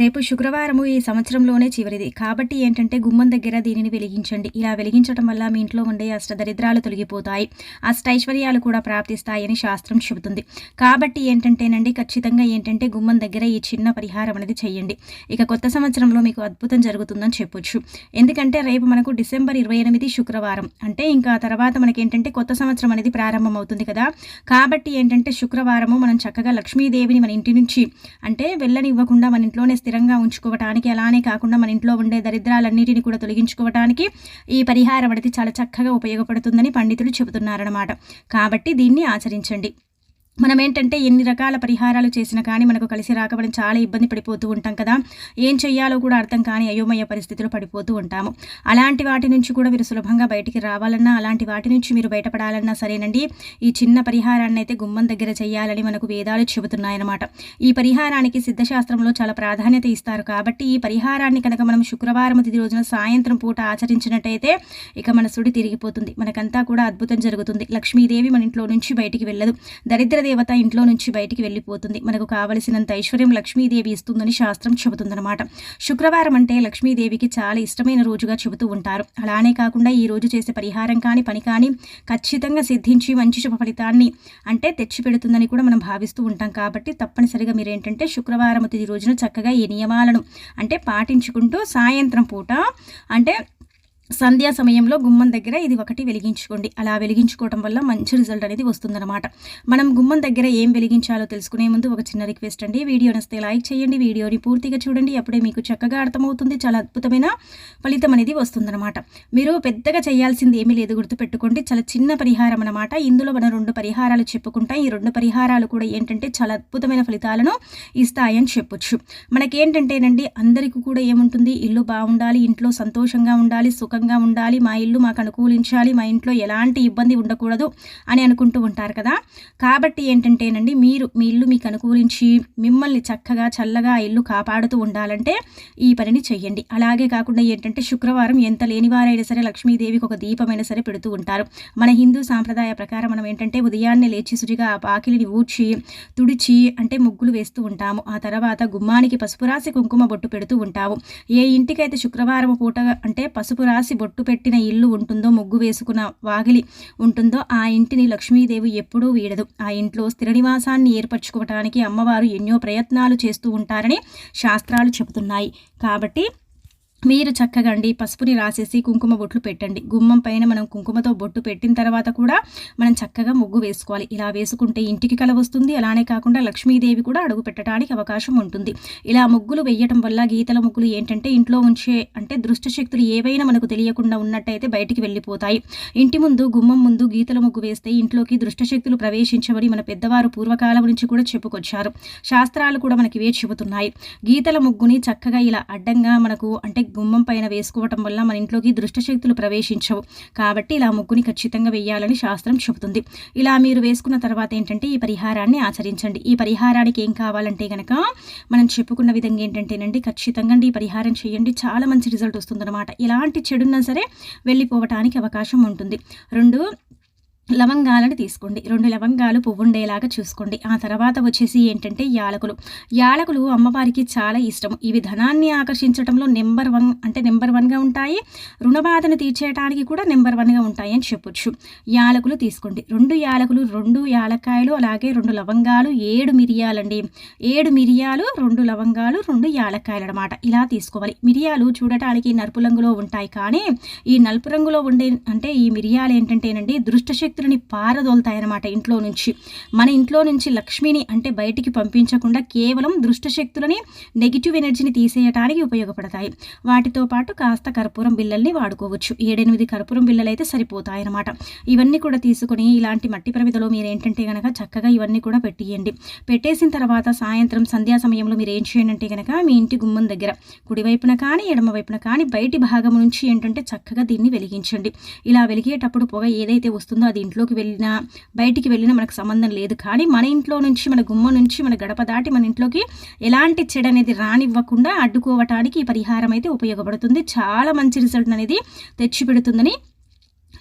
రేపు శుక్రవారము ఈ సంవత్సరంలోనే చివరిది. కాబట్టి ఏంటంటే గుమ్మం దగ్గర దీనిని వెలిగించండి. ఇలా వెలిగించడం వల్ల మీ ఇంట్లో ఉండే అష్టదరిద్రాలు తొలగిపోతాయి. అష్టైశ్వర్యాలు కూడా ప్రాప్తిస్తాయని శాస్త్రం చెబుతుంది. కాబట్టి ఏంటంటేనండి ఖచ్చితంగా ఏంటంటే గుమ్మం దగ్గర ఈ చిన్న పరిహారం అనేది చేయండి. ఇక కొత్త సంవత్సరంలో మీకు అద్భుతం జరుగుతుందని చెప్పొచ్చు. ఎందుకంటే రేపు మనకు డిసెంబర్ ఇరవై ఎనిమిది శుక్రవారం. అంటే ఇంకా తర్వాత మనకి ఏంటంటే కొత్త సంవత్సరం అనేది ప్రారంభం అవుతుంది కదా. కాబట్టి ఏంటంటే శుక్రవారము మనం చక్కగా లక్ష్మీదేవిని మన ఇంటి నుంచి అంటే వెళ్ళనివ్వకుండా మన ఇంట్లోనే స్థిరంగా ఉంచుకోవటానికి అలానే కాకుండా మన ఇంట్లో ఉండే దరిద్రాలన్నిటిని కూడా తొలగించుకోవటానికి ఈ పరిహారం అనేది చాలా చక్కగా ఉపయోగపడుతుందని పండితులు చెబుతున్నారన్నమాట. కాబట్టి దీన్ని ఆచరించండి. మనం ఏంటంటే ఎన్ని రకాల పరిహారాలు చేసినా కానీ మనకు కలిసి రాకపోవడం చాలా ఇబ్బంది పడిపోతూ ఉంటాం కదా. ఏం చెయ్యాలో కూడా అర్థం కాని అయోమయ పరిస్థితులు పడిపోతూ ఉంటాము. అలాంటి వాటి నుంచి కూడా మీరు సులభంగా బయటికి రావాలన్నా అలాంటి వాటి నుంచి మీరు బయటపడాలన్నా సరేనండి. ఈ చిన్న పరిహారాన్ని అయితే గుమ్మం దగ్గర చేయాలని మనకు వేదాలు చెబుతున్నాయన్నమాట. ఈ పరిహారానికి సిద్ధశాస్త్రంలో చాలా ప్రాధాన్యత ఇస్తారు కాబట్టి ఈ పరిహారాన్ని కనుక మనం శుక్రవారం తిది రోజున సాయంత్రం పూట ఆచరించినట్టయితే ఇక మన సుడి తిరిగిపోతుంది. మనకంతా కూడా అద్భుతం జరుగుతుంది. లక్ష్మీదేవి మన ఇంట్లో నుంచి బయటికి వెళ్ళదు. దరిద్ర దేవత ఇంట్లో నుంచి బయటికి వెళ్ళిపోతుంది. మనకు కావలసినంత ఐశ్వర్యం లక్ష్మీదేవి ఇస్తుందని శాస్త్రం చెబుతుందన్నమాట. శుక్రవారం అంటే లక్ష్మీదేవికి చాలా ఇష్టమైన రోజుగా చెబుతూ ఉంటారు. అలానే కాకుండా ఈ రోజు చేసే పరిహారం కానీ పని కానీ ఖచ్చితంగా సిద్ధించి మంచి శుభ ఫలితాన్ని అంటే తెచ్చిపెడుతుందని కూడా మనం భావిస్తూ ఉంటాం. కాబట్టి తప్పనిసరిగా మీరు ఏంటంటే శుక్రవారం తిది రోజున చక్కగా ఈ నియమాలను అంటే పాటించుకుంటూ సాయంత్రం పూట అంటే సంధ్యా సమయంలో గుమ్మం దగ్గర ఇది ఒకటి వెలిగించుకోండి. అలా వెలిగించుకోవడం వల్ల మంచి రిజల్ట్ అనేది వస్తుందన్నమాట. మనం గుమ్మం దగ్గర ఏం వెలిగించాలో తెలుసుకునే ముందు ఒక చిన్న రిక్వెస్ట్ అండి. వీడియో నస్తే లైక్ చేయండి. వీడియోని పూర్తిగా చూడండి. అప్పుడే మీకు చక్కగా అర్థమవుతుంది. చాలా అద్భుతమైన ఫలితం అనేది వస్తుందన్నమాట. మీరు పెద్దగా చేయాల్సింది ఏమీ లేదు. గుర్తుపెట్టుకోండి. చాలా చిన్న పరిహారం అనమాట ఇందులో మనం రెండు పరిహారాలు చెప్పుకుంటాం. ఈ రెండు పరిహారాలు కూడా ఏంటంటే చాలా అద్భుతమైన ఫలితాలను ఇస్తాయని చెప్పొచ్చు. మనకేంటంటేనండి అందరికీ కూడా ఏముంటుంది? ఇల్లు బాగుండాలి ఇంట్లో సంతోషంగా ఉండాలి సుఖంగా సుఖంగా ఉండాలి మా ఇల్లు మాకు అనుకూలించాలి మా ఇంట్లో ఎలాంటి ఇబ్బంది ఉండకూడదు అని అనుకుంటూ ఉంటారు కదా. కాబట్టి ఏంటంటేనండి మీరు మీ ఇల్లు మీకు అనుకూలించి మిమ్మల్ని చక్కగా చల్లగా ఆ ఇల్లు కాపాడుతూ ఉండాలంటే ఈ పనిని చెయ్యండి. అలాగే కాకుండా ఏంటంటే శుక్రవారం ఎంత లేనివారైనా సరే లక్ష్మీదేవికి ఒక దీపమైనా సరే పెడుతూ ఉంటారు. మన హిందూ సాంప్రదాయ ప్రకారం మనం ఏంటంటే ఉదయాన్నే లేచి శుచిగా ఆ పాకిలిని ఊడ్చి తుడిచి అంటే ముగ్గులు వేస్తూ ఉంటాము. ఆ తర్వాత గుమ్మానికి పసుపు రాసి కుంకుమ బొట్టు పెడుతూ ఉంటాము. ఏ ఇంటికైతే శుక్రవారం పూట అంటే పసుపు రాసి రాసి బొట్టు పెట్టిన ఇల్లు ఉంటుందో ముగ్గు వేసుకున్న వాగిలి ఉంటుందో ఆ ఇంటిని లక్ష్మీదేవి ఎప్పుడూ వీడదు. ఆ ఇంట్లో స్థిర నివాసాన్ని ఏర్పరచుకోవటానికి అమ్మవారు ఎన్నో ప్రయత్నాలు చేస్తూ ఉంటారని శాస్త్రాలు చెబుతున్నాయి. కాబట్టి మీరు చక్కగా అండి పసుపుని రాసేసి కుంకుమ బొట్లు పెట్టండి. గుమ్మం పైన మనం కుంకుమతో బొట్టు పెట్టిన తర్వాత కూడా మనం చక్కగా ముగ్గు వేసుకోవాలి. ఇలా వేసుకుంటే ఇంటికి కల వస్తుంది. అలానే కాకుండా లక్ష్మీదేవి కూడా అడుగు పెట్టడానికి అవకాశం ఉంటుంది. ఇలా ముగ్గులు వేయటం వల్ల గీతల ముగ్గులు ఏంటంటే ఇంట్లో ఉంచే అంటే దృష్ట శక్తులు ఏవైనా మనకు తెలియకుండా ఉన్నట్టయితే బయటికి వెళ్ళిపోతాయి. ఇంటి ముందు గుమ్మం ముందు గీతల ముగ్గు వేస్తే ఇంట్లోకి దృష్ట శక్తులు ప్రవేశించబడి మన పెద్దవారు పూర్వకాలం నుంచి కూడా చెప్పుకొచ్చారు. శాస్త్రాలు కూడా మనకి ఇవే చెబుతున్నాయి. గీతల ముగ్గుని చక్కగా ఇలా అడ్డంగా మనకు అంటే గుమ్మం పైన వేసుకోవటం వల్ల మన ఇంట్లోకి దృష్టశక్తులు ప్రవేశించవు. కాబట్టి ఇలా ముగ్గుని ఖచ్చితంగా వేయాలని శాస్త్రం చెబుతుంది. ఇలా మీరు వేసుకున్న తర్వాత ఏంటంటే ఈ పరిహారాన్ని ఆచరించండి. ఈ పరిహారానికి ఏం కావాలంటే కనుక మనం చెప్పుకున్న విధంగా ఏంటంటేనండి ఖచ్చితంగా ఈ పరిహారం చేయండి. చాలా మంచి రిజల్ట్ వస్తుందన్నమాట. ఎలాంటి చెడున్నా సరే వెళ్ళిపోవటానికి అవకాశం ఉంటుంది. రెండు లవంగాలను తీసుకోండి. రెండు లవంగాలు పువ్వుండేలాగా చూసుకోండి. ఆ తర్వాత వచ్చేసి ఏంటంటే యాలకులు. యాలకులు అమ్మవారికి చాలా ఇష్టం ఇవి ధనాన్ని ఆకర్షించడంలో నెంబర్ వన్ అంటే నెంబర్ వన్గా ఉంటాయి. రుణబాధను తీర్చేయడానికి కూడా నెంబర్ వన్గా ఉంటాయి అని చెప్పొచ్చు. యాలకులు తీసుకోండి. రెండు యాలకులు రెండు యాలకాయలు అలాగే రెండు లవంగాలు ఏడు మిరియాలండి. ఏడు మిరియాలు రెండు లవంగాలు రెండు యాలకాయలు అనమాట ఇలా తీసుకోవాలి. మిరియాలు చూడటానికి నలుపు రంగులో ఉంటాయి. కానీ ఈ నలుపు రంగులో ఉండే అంటే ఈ మిరియాలు ఏంటంటేనండి దృష్టశక్తి శక్తులని పారదోలుతాయన్నమాట ఇంట్లో నుంచి. మన ఇంట్లో నుంచి లక్ష్మిని అంటే బయటికి పంపించకుండా కేవలం దృష్ట శక్తులని నెగిటివ్ ఎనర్జీని తీసేయటానికి ఉపయోగపడతాయి. వాటితో పాటు కాస్త కర్పూరం బిల్లల్ని వాడుకోవచ్చు. ఏడెనిమిది కర్పూరం బిల్లలు అయితే సరిపోతాయి ఇవన్నీ కూడా తీసుకొని ఇలాంటి మట్టి ప్రమిదలో మీరు ఏంటంటే కనుక చక్కగా ఇవన్నీ కూడా పెట్టియండి. పెట్టేసిన తర్వాత సాయంత్రం సంధ్యా సమయంలో మీరు ఏం చేయండి అంటే కనుక మీ ఇంటి గుమ్మం దగ్గర కుడివైపున కానీ ఎడమ వైపున కానీ బయటి భాగం నుంచి ఏంటంటే చక్కగా దీన్ని వెలిగించండి. ఇలా వెలిగేటప్పుడు పొగ ఏదైతే వస్తుందో అది ఇంట్లోకి వెళ్ళినా బయటికి వెళ్ళినా మనకు సంబంధం లేదు. కానీ మన ఇంట్లో నుంచి మన గుమ్మ నుంచి మన గడప దాటి మన ఇంట్లోకి ఎలాంటి చెడు అనేది రానివ్వకుండా అడ్డుకోవటానికి ఈ పరిహారం అయితే ఉపయోగపడుతుంది. చాలా మంచి రిజల్ట్ అనేది తెచ్చిపెడుతుందని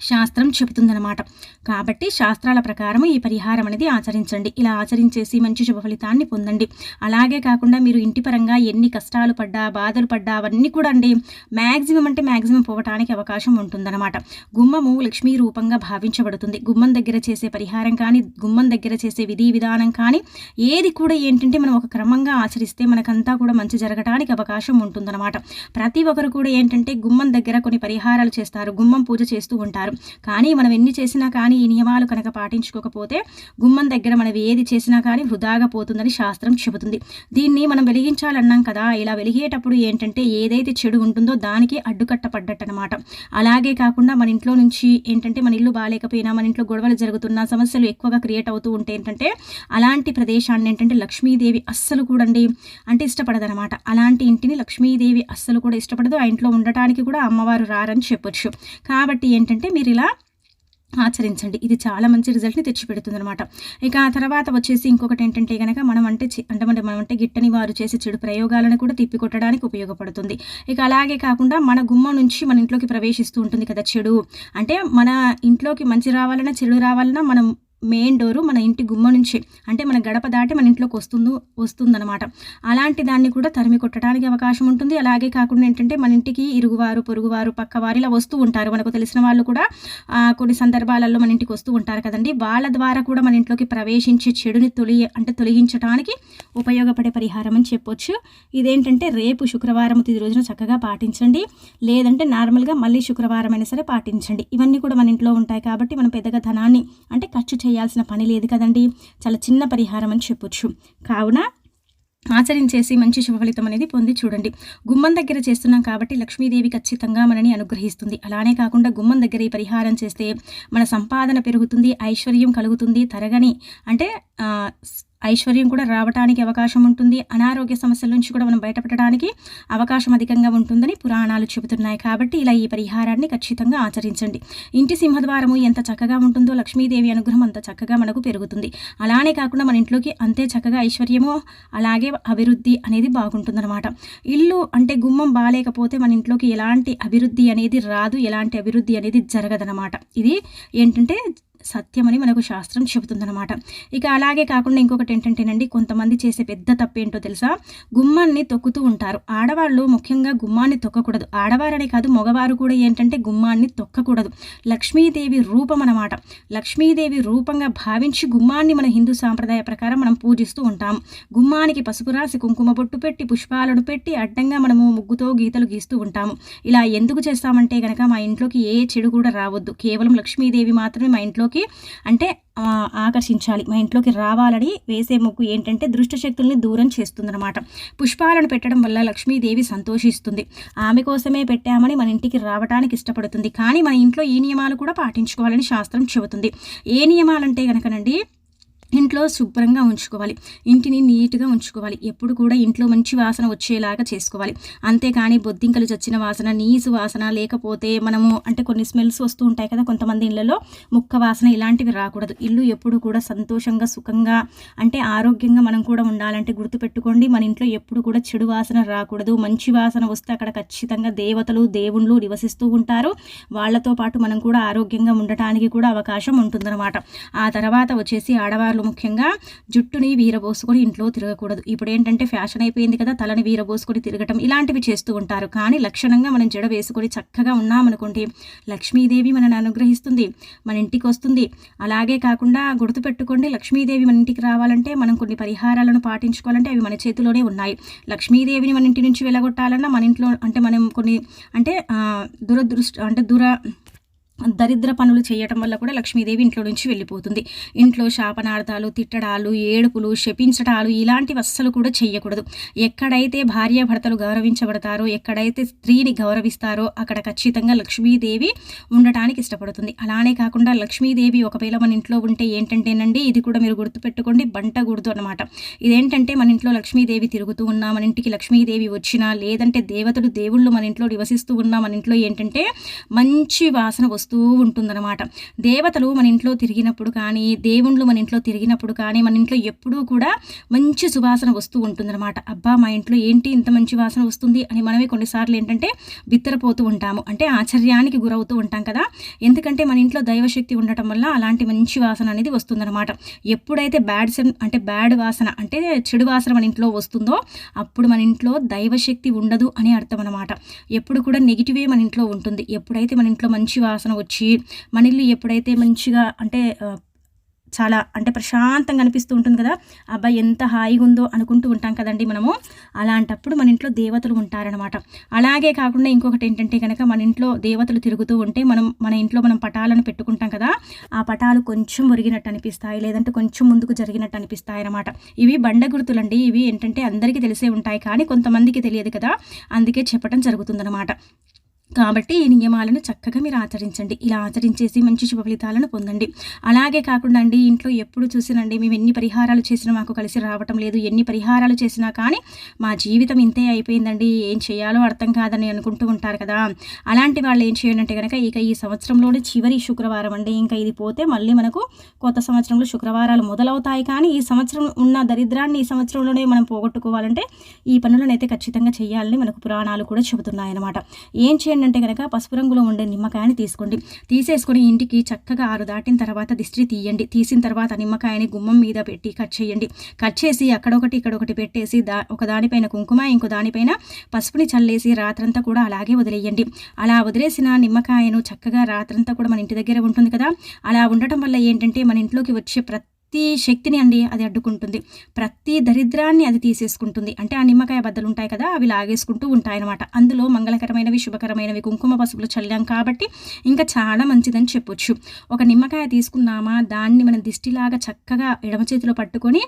శాస్త్రం చెబుతుందన్నమాట. కాబట్టి శాస్త్రాల ప్రకారం ఈ పరిహారం అనేది ఆచరించండి. ఇలా ఆచరించేసి మంచి శుభ ఫలితాన్ని పొందండి. అలాగే కాకుండా మీరు ఇంటి పరంగా ఎన్ని కష్టాలు పడ్డా బాధలు పడ్డా అవన్నీ కూడా అండి మ్యాక్సిమం అంటే మ్యాక్సిమం పోవటానికి అవకాశం ఉంటుందన్నమాట. గుమ్మము లక్ష్మీ రూపంగా భావించబడుతుంది. గుమ్మం దగ్గర చేసే పరిహారం కానీ గుమ్మం దగ్గర చేసే విధి విధానం కానీ ఏది కూడా ఏంటంటే మనం ఒక క్రమంగా ఆచరిస్తే మనకంతా కూడా మంచి జరగడానికి అవకాశం ఉంటుందన్నమాట. ప్రతి ఒక్కరు కూడా ఏంటంటే గుమ్మం దగ్గర కొన్ని పరిహారాలు చేస్తారు. గుమ్మం పూజ చేస్తూ ఉంటారు. కానీ మనం ఎన్ని చేసినా కానీ ఈ నియమాలు కనుక పాటించుకోకపోతే గుమ్మం దగ్గర మనం ఏది చేసినా కానీ వృధాగా పోతుందని శాస్త్రం చెబుతుంది. దీన్ని మనం వెలిగించాలన్నాం కదా ఇలా వెలిగేటప్పుడు ఏంటంటే ఏదైతే చెడు ఉంటుందో దానికి అడ్డుకట్టపడ్డట్టు అనమాట అలాగే కాకుండా మన ఇంట్లో నుంచి ఏంటంటే మన ఇల్లు బాగాలేకపోయినా మన ఇంట్లో గొడవలు జరుగుతున్న సమస్యలు ఎక్కువగా క్రియేట్ అవుతూ ఉంటే ఏంటంటే అలాంటి ప్రదేశాన్ని ఏంటంటే లక్ష్మీదేవి అస్సలు కూడండి అంటే ఇష్టపడదనమాట. అలాంటి ఇంటిని లక్ష్మీదేవి అస్సలు కూడా ఇష్టపడదు. ఆ ఇంట్లో ఉండటానికి కూడా అమ్మవారు రారని చెప్పొచ్చు. కాబట్టి ఏంటంటే మీరు ఇలా ఆచరించండి. ఇది చాలా మంచి రిజల్ట్ని తెచ్చిపెడుతుంది అనమాట ఇక ఆ తర్వాత వచ్చేసి ఇంకొకటి ఏంటంటే కనుక మనం అంటే అంటే మనం అంటే గిట్టని వారు చేసే చెడు ప్రయోగాలను కూడా తిప్పికొట్టడానికి ఉపయోగపడుతుంది. ఇక అలాగే కాకుండా మన గుమ్మం నుంచి మన ఇంట్లోకి ప్రవేశిస్తూ ఉంటుంది కదా చెడు. అంటే మన ఇంట్లోకి మంచి రావాలన్నా చెడు రావాలన్నా మనం మెయిన్ డోరు మన ఇంటి గుమ్మ నుంచి అంటే మన గడప దాటి మన ఇంట్లోకి వస్తుందో వస్తుందన్నమాట. అలాంటి దాన్ని కూడా తరిమి కొట్టడానికి అవకాశం ఉంటుంది. అలాగే కాకుండా ఏంటంటే మన ఇంటికి ఇరుగువారు పొరుగువారు పక్కవారు ఇలా వస్తూ ఉంటారు. మనకు తెలిసిన వాళ్ళు కూడా కొన్ని సందర్భాలలో మన ఇంటికి వస్తూ ఉంటారు కదండి. వాళ్ళ ద్వారా కూడా మన ఇంట్లోకి ప్రవేశించి చెడుని తొలి అంటే తొలగించడానికి ఉపయోగపడే పరిహారం అని చెప్పొచ్చు. ఇదేంటంటే రేపు శుక్రవారం తిది రోజున చక్కగా పాటించండి. లేదంటే నార్మల్గా మళ్ళీ శుక్రవారం అయినా సరే పాటించండి. ఇవన్నీ కూడా మన ఇంట్లో ఉంటాయి కాబట్టి మనం పెద్దగా ధనాన్ని అంటే ఖర్చు చేయాల్సిన పని లేదు కదండి. చాలా చిన్న పరిహారం అని చెప్పొచ్చు. కావున ఆచరించేసి మంచి శుభఫలితం అనేది పొంది చూడండి. గుమ్మం దగ్గర చేస్తున్నాం కాబట్టి లక్ష్మీదేవి ఖచ్చితంగా మనని అనుగ్రహిస్తుంది. అలానే కాకుండా గుమ్మం దగ్గర ఈ పరిహారం చేస్తే మన సంపాదన పెరుగుతుంది ఐశ్వర్యం కలుగుతుంది తరగని అంటే ఐశ్వర్యం కూడా రావడానికి అవకాశం ఉంటుంది. అనారోగ్య సమస్యల నుంచి కూడా మనం బయటపడడానికి అవకాశం అధికంగా ఉంటుందని పురాణాలు చెబుతున్నాయి. కాబట్టి ఇలా ఈ పరిహారాన్ని ఖచ్చితంగా ఆచరించండి. ఇంటి సింహద్వారము ఎంత చక్కగా ఉంటుందో లక్ష్మీదేవి అనుగ్రహం అంత చక్కగా మనకు పెరుగుతుంది. అలానే కాకుండా మన ఇంట్లోకి అంతే చక్కగా ఐశ్వర్యము అలాగే అభివృద్ధి అనేది బాగుంటుందన్నమాట. ఇల్లు అంటే గుమ్మం బాగాలేకపోతే మన ఇంట్లోకి ఎలాంటి అభివృద్ధి అనేది రాదు. ఎలాంటి అభివృద్ధి అనేది జరగదనమాట ఇది ఏంటంటే సత్యమని మనకు శాస్త్రం చెబుతుందనమాట ఇక అలాగే కాకుండా ఇంకొకటి ఏంటంటేనండి కొంతమంది చేసే పెద్ద తప్పేంటో తెలుసా? గుమ్మాన్ని తొక్కుతూ ఉంటారు. ఆడవాళ్ళు ముఖ్యంగా గుమ్మాన్ని తొక్కకూడదు. ఆడవారనే కాదు మగవారు కూడా ఏంటంటే గుమ్మాన్ని తొక్కకూడదు. లక్ష్మీదేవి రూపం అనమాట లక్ష్మీదేవి రూపంగా భావించి గుమ్మాన్ని మన హిందూ సాంప్రదాయ ప్రకారం మనం పూజిస్తూ ఉంటాం. గుమ్మానికి పసుపు రాసి కుంకుమ బొట్టు పెట్టి పుష్పాలను పెట్టి అడ్డంగా మనము ముగ్గుతో గీతలు గీస్తూ ఉంటాము. ఇలా ఎందుకు చేస్తామంటే కనుక మా ఇంట్లోకి ఏ చెడు కూడా రావద్దు. కేవలం లక్ష్మీదేవి మాత్రమే మా ఇంట్లో ఇంట్లోకి అంటే ఆకర్షించాలి. మా ఇంట్లోకి రావాలని వేసే ముగ్గు ఏంటంటే దృష్టశక్తుల్ని దూరం చేస్తుందన్నమాట. పుష్పాలను పెట్టడం వల్ల లక్ష్మీదేవి సంతోషిస్తుంది. ఆమె కోసమే పెట్టామని మన ఇంటికి రావడానికి ఇష్టపడుతుంది. కానీ మన ఇంట్లో ఈ నియమాలు కూడా పాటించుకోవాలని శాస్త్రం చెబుతుంది. ఏ నియమాలంటే కనుకనండి ఇంట్లో శుభ్రంగా ఉంచుకోవాలి. ఇంటిని నీట్గా ఉంచుకోవాలి. ఎప్పుడు కూడా ఇంట్లో మంచి వాసన వచ్చేలాగా చేసుకోవాలి. అంతేకాని బొద్దింకలు చచ్చిన వాసన నీసు వాసన లేకపోతే మనము అంటే కొన్ని స్మెల్స్ వస్తూ ఉంటాయి కదా కొంతమంది ఇళ్ళలో ముక్క వాసన ఇలాంటివి రాకూడదు. ఇల్లు ఎప్పుడు కూడా సంతోషంగా సుఖంగా అంటే ఆరోగ్యంగా మనం కూడా ఉండాలంటే గుర్తుపెట్టుకోండి. మన ఇంట్లో ఎప్పుడు కూడా చెడు వాసన రాకూడదు. మంచి వాసన వస్తే అక్కడ ఖచ్చితంగా దేవతలు దేవుళ్ళు నివసిస్తూ ఉంటారు. వాళ్ళతో పాటు మనం కూడా ఆరోగ్యంగా ఉండటానికి కూడా అవకాశం ఉంటుందన్నమాట. ఆ తర్వాత వచ్చేసి ఆడవాళ్ళు వాళ్ళు ముఖ్యంగా జుట్టుని వీరబోసుకొని ఇంట్లో తిరగకూడదు. ఇప్పుడు ఏంటంటే ఫ్యాషన్ అయిపోయింది కదా తలని వీరబోసుకొని తిరగటం ఇలాంటివి చేస్తూ ఉంటారు. కానీ లక్షణంగా మనం జడ వేసుకొని చక్కగా ఉన్నామనుకోండి లక్ష్మీదేవి మనని అనుగ్రహిస్తుంది మన ఇంటికి వస్తుంది. అలాగే కాకుండా గుర్తుపెట్టుకోండి లక్ష్మీదేవి మన ఇంటికి రావాలంటే మనం కొన్ని పరిహారాలను పాటించుకోవాలంటే అవి మన చేతిలోనే ఉన్నాయి. లక్ష్మీదేవిని మన ఇంటి నుంచి వెళ్ళగొట్టాలన్నా మన ఇంట్లో అంటే మనం కొన్ని అంటే దురదృష్ట అంటే దుర దరిద్ర పనులు చేయటం వల్ల కూడా లక్ష్మీదేవి ఇంట్లో నుంచి వెళ్ళిపోతుంది. ఇంట్లో శాపనార్థాలు తిట్టడాలు ఏడుపులు శపించటాలు ఇలాంటివి అస్సలు కూడా చేయకూడదు ఎక్కడైతే భార్యాభర్తలు గౌరవించబడతారో ఎక్కడైతే స్త్రీని గౌరవిస్తారో అక్కడ ఖచ్చితంగా లక్ష్మీదేవి ఉండటానికి ఇష్టపడుతుంది. అలానే కాకుండా లక్ష్మీదేవి ఒకవేళ మన ఇంట్లో ఉంటే ఏంటంటేనండి ఇది కూడా మీరు గుర్తుపెట్టుకోండి బంటకూడదు అనమాట ఇదేంటంటే మన ఇంట్లో లక్ష్మీదేవి తిరుగుతూ ఉన్నా మన ఇంటికి లక్ష్మీదేవి వచ్చినా లేదంటే దేవతలు దేవుళ్ళు మన ఇంట్లో నివసిస్తూ ఉన్నా మన ఇంట్లో ఏంటంటే మంచి వాసన వస్తుంది వస్తూ ఉంటుందన్నమాట. దేవతలు మన ఇంట్లో తిరిగినప్పుడు కానీ దేవుళ్ళు మన ఇంట్లో తిరిగినప్పుడు కానీ మన ఇంట్లో ఎప్పుడూ కూడా మంచి సువాసన వస్తూ ఉంటుందన్నమాట. అబ్బా మా ఇంట్లో ఏంటి ఇంత మంచి వాసన వస్తుంది? అని మనమే కొన్నిసార్లు ఏంటంటే బిత్తరపోతూ ఉంటాము. అంటే ఆశ్చర్యానికి గురవుతూ ఉంటాం కదా. ఎందుకంటే మన ఇంట్లో దైవశక్తి ఉండటం వల్ల అలాంటి మంచి వాసన అనేది వస్తుందన్నమాట. ఎప్పుడైతే బ్యాడ్ సెన్ అంటే బ్యాడ్ వాసన అంటే చెడు వాసన మన ఇంట్లో వస్తుందో అప్పుడు మన ఇంట్లో దైవశక్తి ఉండదు అని అర్థం అనమాట ఎప్పుడు కూడా నెగిటివే మన ఇంట్లో ఉంటుంది. ఎప్పుడైతే మన ఇంట్లో మంచి వాసన వచ్చి మన ఇల్లు ఎప్పుడైతే మంచిగా అంటే చాలా అంటే ప్రశాంతంగా అనిపిస్తూ ఉంటుంది కదా అబ్బాయి ఎంత హాయిగా ఉందో అనుకుంటూ ఉంటాం కదండి మనము. అలాంటప్పుడు మన ఇంట్లో దేవతలు ఉంటారనమాట అలాగే కాకుండా ఇంకొకటి ఏంటంటే కనుక మన ఇంట్లో దేవతలు తిరుగుతూ ఉంటే మనం మన ఇంట్లో మనం పటాలను పెట్టుకుంటాం కదా ఆ పటాలు కొంచెం ఒరిగినట్టు అనిపిస్తాయి లేదంటే కొంచెం ముందుకు జరిగినట్టు అనిపిస్తాయి అనమాట ఇవి బండ గుర్తులండి. ఇవి ఏంటంటే అందరికీ తెలిసే ఉంటాయి కానీ కొంతమందికి తెలియదు కదా అందుకే చెప్పడం జరుగుతుందనమాట కాబట్టి ఈ నియమాలను చక్కగా మీరు ఆచరించండి. ఇలా ఆచరించేసి మంచి శుభ ఫలితాలను పొందండి. అలాగే కాకుండా అండి ఇంట్లో ఎప్పుడు చూసినండి మేము ఎన్ని పరిహారాలు చేసినా మాకు కలిసి రావటం లేదు ఎన్ని పరిహారాలు చేసినా కానీ మా జీవితం ఇంతే అయిపోయిందండి. ఏం చేయాలో అర్థం కాదని అనుకుంటూ ఉంటారు కదా. అలాంటి వాళ్ళు ఏం చేయాలంటే కనుక ఇక ఈ సంవత్సరంలోనే చివరి శుక్రవారం అండి. ఇంకా ఇది పోతే మళ్ళీ మనకు కొత్త సంవత్సరంలో శుక్రవారాలు మొదలవుతాయి. కానీ ఈ సంవత్సరం ఉన్న దరిద్రాన్ని ఈ సంవత్సరంలోనే మనం పోగొట్టుకోవాలంటే ఈ పనులను అయితే ఖచ్చితంగా చేయాలని మనకు పురాణాలు కూడా చెబుతున్నాయి అన్నమాట ఏం చేయండి ఏంటంటే కనుక పసుపు రంగులో ఉండే నిమ్మకాయని తీసుకోండి. తీసేసుకొని ఇంటికి చక్కగా ఆరు దాటిన తర్వాత దిష్టి తీయండి. తీసిన తర్వాత నిమ్మకాయని గుమ్మం మీద పెట్టి కట్ చేయండి. కట్ చేసి అక్కడొకటి ఇక్కడొకటి పెట్టేసి దా ఒక దానిపైన కుంకుమ ఇంకో దానిపైన పసుపుని చల్లేసి రాత్రంతా కూడా అలాగే వదిలేయండి. అలా వదిలేసిన నిమ్మకాయను చక్కగా రాత్రంతా కూడా మన ఇంటి దగ్గర ఉంటుంది కదా. అలా ఉండటం వల్ల ఏంటంటే మన ఇంట్లోకి వచ్చే ప్రతి ప్రతి శక్తిని అండి అది అడ్డుకుంటుంది. ప్రతి దరిద్రాన్ని అది తీసేసుకుంటుంది. అంటే ఆ నిమ్మకాయ బద్దలు ఉంటాయి కదా అవి లాగేసుకుంటూ ఉంటాయన్నమాట. అందులో మంగళకరమైనవి శుభకరమైనవి కుంకుమ పసుపులు చల్లాం కాబట్టి ఇంకా చాలా మంచిదని చెప్పొచ్చు. ఒక నిమ్మకాయ తీసుకున్నామా దాన్ని మనం దిష్టిలాగా చక్కగా ఎడమ చేతిలో పట్టుకొని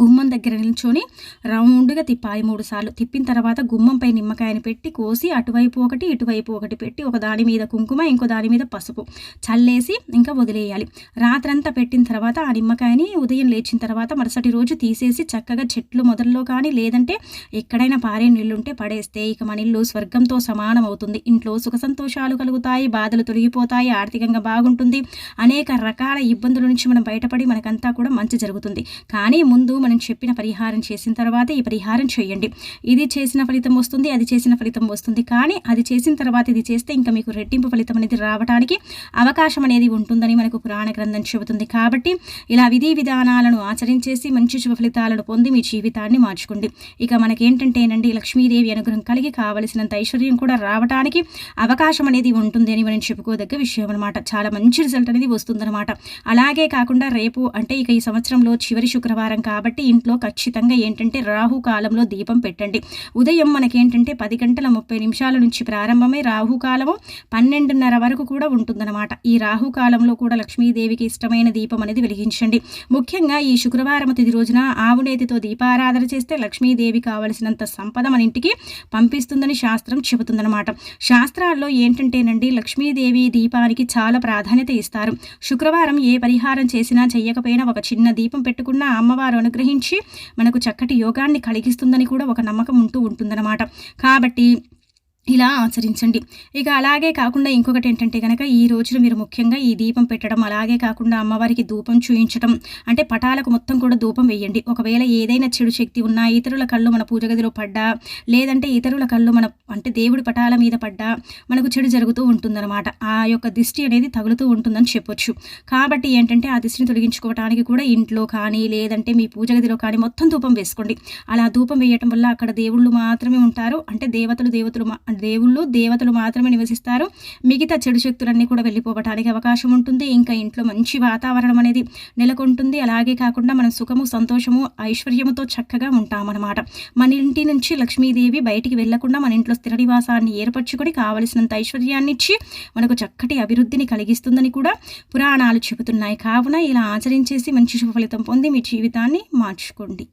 గుమ్మం దగ్గర నిల్చొని రౌండ్గా తిప్పాలి మూడు సార్లు. తిప్పిన తర్వాత గుమ్మంపై నిమ్మకాయని పెట్టి కోసి అటువైపు ఒకటి ఇటువైపు ఒకటి పెట్టి ఒక దాని మీద కుంకుమ ఇంకో దాని మీద పసుపు చల్లేసి ఇంకా వదిలేయాలి. రాత్రంతా పెట్టిన తర్వాత ఆ నిమ్మకాయని ఉదయం లేచిన తర్వాత మరుసటి రోజు తీసేసి చక్కగా చెట్లు మొదల్లో కానీ లేదంటే ఎక్కడైనా పారే నీళ్ళుంటే పడేస్తే ఇక మన ఇల్లు స్వర్గంతో సమానం అవుతుంది. ఇంట్లో సుఖ సంతోషాలు కలుగుతాయి బాధలు తొలగిపోతాయి ఆర్థికంగా బాగుంటుంది. అనేక రకాల ఇబ్బందుల నుంచి మనం బయటపడి మనకంతా కూడా మంచి జరుగుతుంది. కానీ ముందు మనం చెప్పిన పరిహారం చేసిన తర్వాత ఈ పరిహారం చేయండి. ఇది చేసిన ఫలితం వస్తుంది అది చేసిన ఫలితం వస్తుంది. కానీ అది చేసిన తర్వాత ఇది చేస్తే ఇంకా మీకు రెట్టింపు ఫలితం అనేది రావడానికి అవకాశం అనేది ఉంటుందని మనకు పురాణ గ్రంథం చెబుతుంది. కాబట్టి ఇలా విధి విధానాలను ఆచరించేసి మంచి శుభ ఫలితాలను పొంది మీ జీవితాన్ని మార్చుకోండి. ఇక మనకేంటంటేనండి లక్ష్మీదేవి అనుగ్రహం కలిగి కావలసినంత ఐశ్వర్యం కూడా రావడానికి అవకాశం అనేది ఉంటుంది అని మనం చెప్పుకోదగ్గ విషయం అనమాట చాలా మంచి రిజల్ట్ అనేది వస్తుందన్నమాట. అలాగే కాకుండా రేపు అంటే ఇక ఈ సంవత్సరంలో చివరి శుక్రవారం కాబట్టి కాబట్టి ఇంట్లో ఖచ్చితంగా ఏంటంటే రాహు కాలంలో దీపం పెట్టండి. ఉదయం మనకేంటంటే పది గంటల ముప్పై నిమిషాల నుంచి ప్రారంభమై రాహుకాలము పన్నెండున్నర వరకు కూడా ఉంటుందన్నమాట. ఈ రాహుకాలంలో కూడా లక్ష్మీదేవికి ఇష్టమైన దీపం అనేది వెలిగించండి. ముఖ్యంగా ఈ శుక్రవారం తిది రోజున ఆవునేతితో దీపారాధన చేస్తే లక్ష్మీదేవి కావలసినంత సంపద మన ఇంటికి పంపిస్తుందని శాస్త్రం చెబుతుందన్నమాట. శాస్త్రాల్లో ఏంటంటేనండి లక్ష్మీదేవి దీపానికి చాలా ప్రాధాన్యత ఇస్తారు. శుక్రవారం ఏ పరిహారం చేసినా చేయకపోయినా ఒక చిన్న దీపం పెట్టుకున్న అమ్మవారు అనుగ్రహం అనుగ్రహించి మనకు చక్కటి యోగాన్ని కలిగిస్తుందని కూడా ఒక నమ్మకం ఉంటూ ఉంటుందన్నమాట. కాబట్టి ఇలా ఆచరించండి. ఇక అలాగే కాకుండా ఇంకొకటి ఏంటంటే కనుక ఈ రోజున మీరు ముఖ్యంగా ఈ దీపం పెట్టడం అలాగే కాకుండా అమ్మవారికి ధూపం చూయించడం అంటే పటాలకు మొత్తం కూడా ధూపం వేయండి. ఒకవేళ ఏదైనా చెడు శక్తి ఉన్నా ఇతరుల కళ్ళు మన పూజ గదిలో పడ్డా లేదంటే ఇతరుల కళ్ళు మన అంటే దేవుడి పటాల మీద పడ్డా మనకు చెడు జరుగుతూ ఉంటుందన్నమాట. ఆ యొక్క దిష్టి అనేది తగులుతూ ఉంటుందని చెప్పొచ్చు. కాబట్టి ఏంటంటే ఆ దిష్టిని తొలగించుకోవడానికి కూడా ఇంట్లో కానీ లేదంటే మీ పూజ గదిలో కానీ మొత్తం ధూపం వేసుకోండి. అలా ధూపం వేయటం వల్ల అక్కడ దేవుళ్ళు మాత్రమే ఉంటారు. అంటే దేవతలు దేవతలు దేవుళ్ళు దేవతలు మాత్రమే నివసిస్తారు. మిగతా చెడు శక్తులన్నీ కూడా వెళ్ళిపోవటానికి అవకాశం ఉంటుంది. ఇంకా ఇంట్లో మంచి వాతావరణం అనేది నెలకొంటుంది. అలాగే కాకుండా మనం సుఖము సంతోషము ఐశ్వర్యముతో చక్కగా ఉంటామన్నమాట. మన ఇంటి నుంచి లక్ష్మీదేవి బయటికి వెళ్ళకుండా మన ఇంట్లో స్థిర నివాసాన్ని ఏర్పరచుకొని కావలసినంత ఐశ్వర్యాన్ని ఇచ్చి మనకు చక్కటి అభివృద్ధిని కలిగిస్తుందని కూడా పురాణాలు చెబుతున్నాయి. కావున ఇలా ఆచరించేసి మంచి శుభ ఫలితం పొంది మీ జీవితాన్ని మార్చుకోండి.